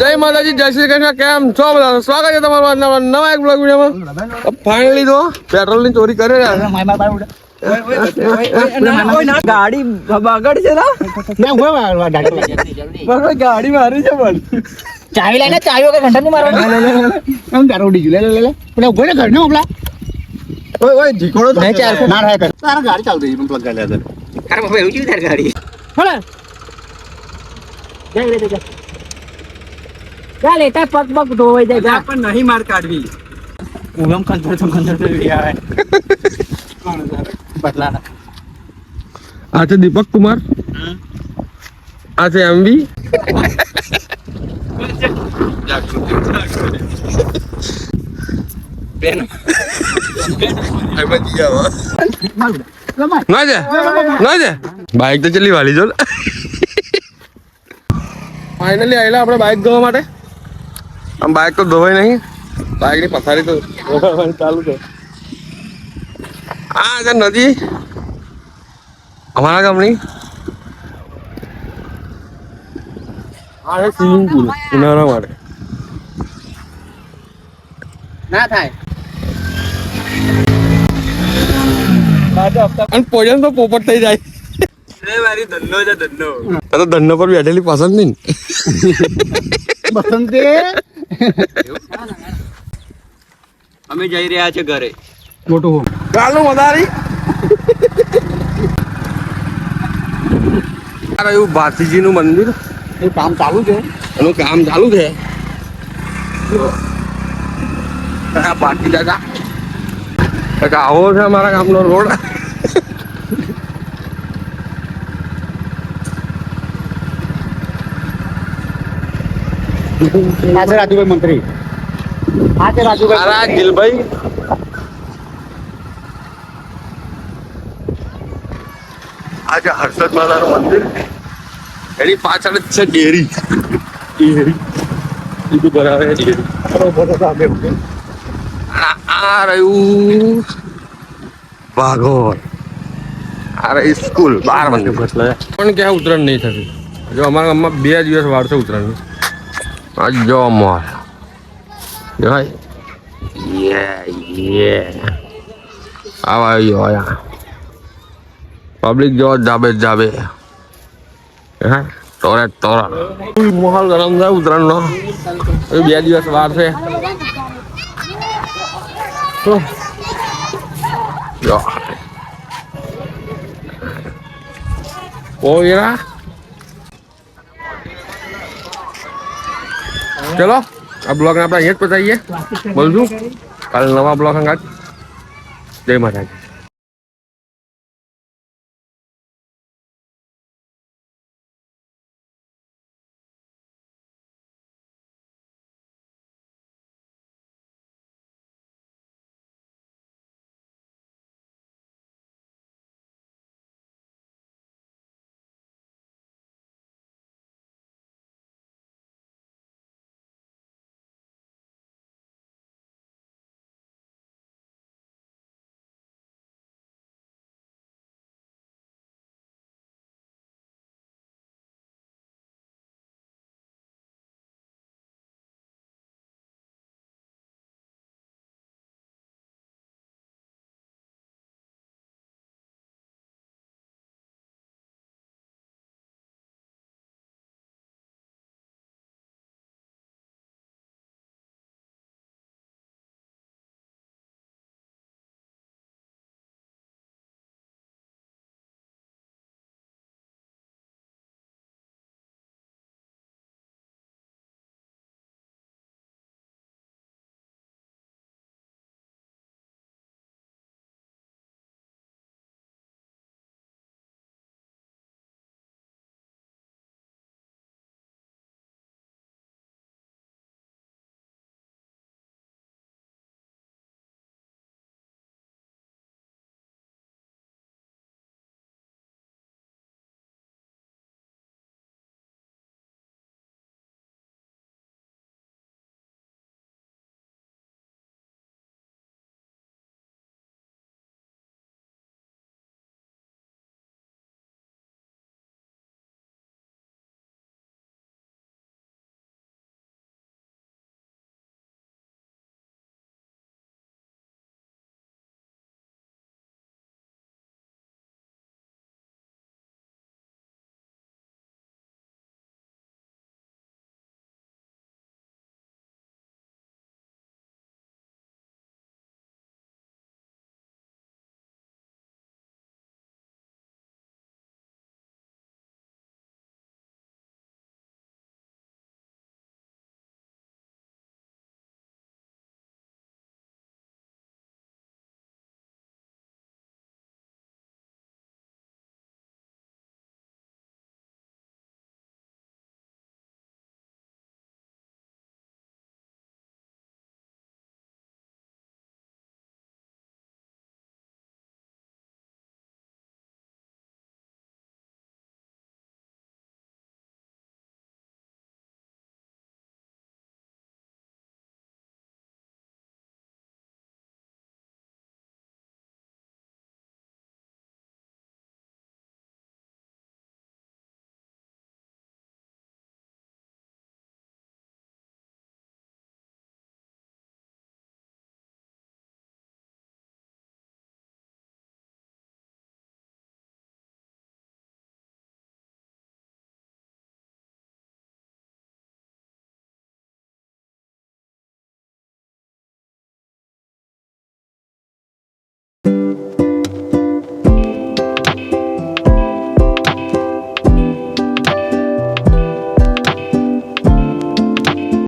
જય માતાજી જય શ્રી કૃષ્ણ. કેમ છો બધા? સ્વાગત છે તમારું આજના નવા એક બ્લોગ વિડીયોમાં. ફાઇનલી તો પેટ્રોલની ચોરી કરે ગાડી બગડ છે ના? ગાડી મારી છે પણ ચાવી લઈને ચાવી વગર ઘંટા ની મારવાનું? ઓય ઓય ઢીકોડો થાય ચાર ના થાય કર. તારા ગાડી ચાલતી હતી, પ્લગ ગાડી. અરે બાપા એવું કેવી તારી ગાડી? હળે જા રે જા જા લેતા પગ પગ ધોવાઈ જાય જા. પણ નહીં માર કાઢવી. ઉગમ કંદર તો કંદર તો આવે. બદલા આ છે દીપક કુમાર. આ છે એમવી. બાઇક તો ચલી વાલી જો ફાઇનલી આવેલા આપણે બાઈક ધોવા માટે. આમ બાઇક તો ધોવાય નહીં. બાઇકની પથારી તો ચાલુ છે. આ છે નદી. અમારા ગામની. આ છે સ્વિમિંગ પુલ ઉનાળા માટે. ના થાય. અને પોજન તો પોપટ થઈ જાય. મારી ધંધો છે ધંધો આ તો ધંધો પર બેઠેલી પસંદ નહીં બસંતે અમે જઈ રહ્યા છે ઘરે. મોટું હોમ ચાલો વધારી. એવું ભાતીજી નું મંદિર. એ કામ ચાલુ છે. એનું કામ ચાલુ છે. ભારતી દાદા. આવો છે અમારા ગામનો રોડ. આ છે રાજુભાઈ મંત્રી. આ છે રાજુભાઈ મારા ગિલભાઈ. આ છે હર્ષદ માતાનું મંદિર. એની પાછળ જ છે ડેરી. ડેરી. બીજું બરાબર ડેરી આ આ રહ્યું ભાગોળ. આ રહી સ્કૂલ બાર મંદિર પણ ક્યાં ઉતરણ નહીં થતી? જો અમારા ગામમાં બે દિવસ વાર છે ઉતરાણની આ જો મોલ જોય યે યે આવા આયા પબ્લિક જો જાબે જાબે હા? તોરે, તોરા. મોલ ગરમ થાય ઉતરાણનો બે દિવસ વાર છે. તો જો. ઓયરા ચલો આ બ્લોગ આપણે અહીંયા જ પતાવીએ. બોલશું. કાલે નવા બ્લોગ અંગાત જય માતાજી.